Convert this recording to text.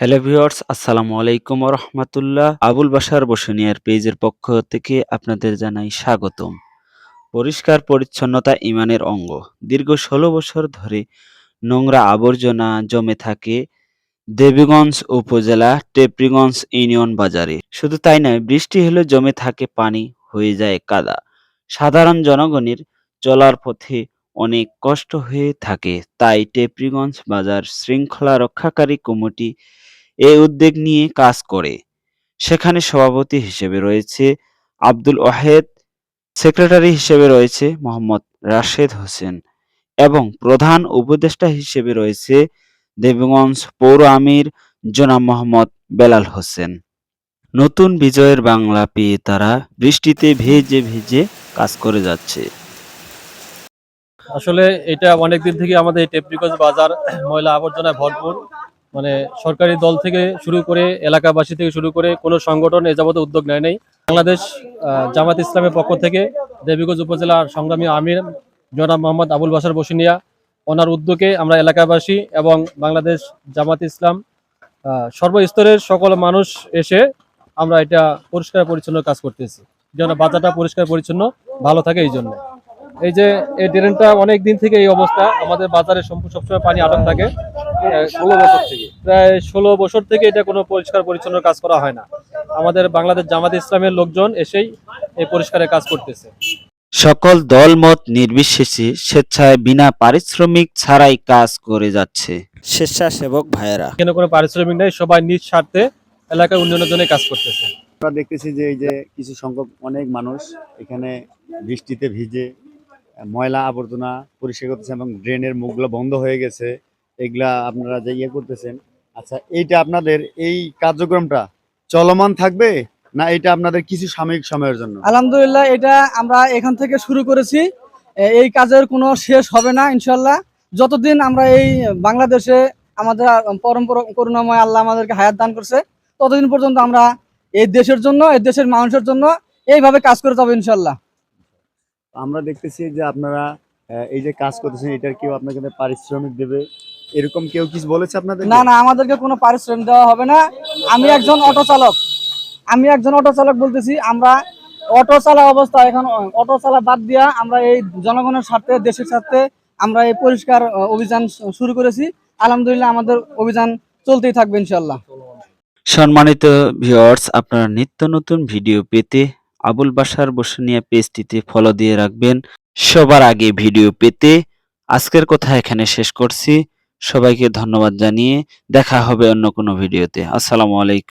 Hello viewers আসসালামু আলাইকুম রহমতুল্লাহ। আবুল বাসার বসুনিয়ার পেজের পক্ষ থেকে আপনাদের জানাই স্বাগতম। পরিষ্কার পরিচ্ছন্নতা ইমানের অঙ্গ। দীর্ঘ ষোলো বছর ধরে নোংরা আবর্জনা জমে থাকে দেবীগঞ্জ উপজেলা টেপরিগঞ্জ ইউনিয়ন বাজারে। শুধু তাই নয়, বৃষ্টি হলে জমে থাকে পানি, হয়ে যায় কাদা। সাধারণ জনগণের চলার পথে অনেক কষ্ট হয়ে থাকে। তাই টেপরিগঞ্জ বাজার শৃঙ্খলা রক্ষাকারী কমিটি এ উদ্যোগ নিয়ে কাজ করে। সেখানে সভাপতি হিসেবে রয়েছে আব্দুল ওয়াহেদ, সেক্রেটারি হিসেবে রয়েছে মোহাম্মদ রাশেদ হোসেন এবং প্রধান উপদেষ্টা হিসেবে রয়েছে দেবগঞ্জ পৌর আমির জনাব মোহাম্মদ বেলাল হোসেন। নতুন বিজয়ের বাংলা পেয়ে তারা বৃষ্টিতে ভেজে ভেজে কাজ করে যাচ্ছে। আসলে এটা অনেকদিন থেকে আমাদের টেপরিগঞ্জ বাজার ময়লা আবর্জনায় ভরপুর। মানে সরকারি দল থেকে শুরু করে এলাকাবাসী থেকে শুরু করে কোনো সংগঠন এ যাবত উদ্যোগ নেয় নাই। বাংলাদেশ জামাত ইসলামের পক্ষ থেকে দেবীগঞ্জ উপজেলার সংগ্রামী আমির জনাব মোহাম্মদ আবুল বাসার বসিনিয়া ওনার উদ্যোগে আমরা এলাকাবাসী এবং বাংলাদেশ জামাত ইসলাম সর্বস্তরের সকল মানুষ এসে আমরা এটা পরিষ্কার পরিচ্ছন্ন কাজ করতেছি। যেন বাজারটা পরিষ্কার পরিচ্ছন্ন, ভালো থাকে এই জন্য। এই যে এই ড্রেনটা অনেক দিন থেকে এই অবস্থা, আমাদের বাজারে সম্পূর্ণ সবসময় পানি আটক থাকে। ষোলো বছর থেকে। প্রায় ষোলো বছর থেকে এটা কোনো পরিষ্কার পরিচ্ছন্ন কাজ করা হয় না। আমাদের বাংলাদেশ জামাত ইসলামের লোকজন এসেই এই পরিষ্কারের কাজ করতেছে। সকল দলমত নির্বিশেষে স্বেচ্ছায় বিনা পারিশ্রমিক ছাড়াই কাজ করে যাচ্ছে। স্বেচ্ছাসেবক ভাইয়েরা। কেন কোনো পারিশ্রমিক নেই সবাই নিজ স্বার্থে এলাকার উন্নয়নের জন্য কাজ করতেছে। আমরা দেখতেছি যে এই যে কিছু সংখ্যক অনেক মানুষ এখানে বৃষ্টিতে ভিজে ময়লা আবর্জনা পরিষ্কার করতেছে এবং ড্রেনের মুখগুলো বন্ধ হয়ে গেছে। এগুলা আপনারা যে ইয়ে করতেছেন। আচ্ছা এইটা আপনাদের এই কার্যক্রমটা চলমান থাকবে না এটা আপনাদের কিছু সাময়িক সময়ের জন্য? আলহামদুলিল্লাহ এটা আমরা এখান থেকে শুরু করেছি। এই কাজের কোনো শেষ হবে না ইনশাল্লাহ যতদিন আমরা এই বাংলাদেশে আমাদের পরম্পরা পর- করুণাময় আল্লাহ আমাদেরকে হায়াত দান করছে ততদিন পর্যন্ত আমরা এই দেশের জন্য এই দেশের মানুষের জন্য এইভাবে কাজ করে যাব ইনশাল্লাহ আমরা দেখতেছি যে আপনারা এই যে কাজ করতেছেন এটার কেউ আপনাকে পারিশ্রমিক দেবে এরকম কেউ কিছু বলেছে আপনাদের না না আমাদেরকে কোনো পারিশ্রমিক দেওয়া হবে না। আমি একজন অটো চালক। আমি একজন অটো চালক বলতেছি আমরা অটো চালা অবস্থা এখন অটো চালা বাদ দিয়া আমরা এই জনগণের স্বার্থে দেশের স্বার্থে আমরা এই পরিষ্কার অভিযান শুরু করেছি। আলহামদুলিল্লাহ আমাদের অভিযান চলতেই থাকবে ইনশাল্লাহ সম্মানিত ভিউয়ার্স আপনারা নিত্য নতুন ভিডিও পেতে আবুল বাসার বসুনিয়া পেজটিতে ফলো দিয়ে রাখবেন। সবার আগে ভিডিও পেতে আজকের কথা এখানে শেষ করছি। সবাইকে ধন্যবাদ জানিয়ে দেখা হবে অন্য কোনো ভিডিওতে। আসসালামু আলাইকুম।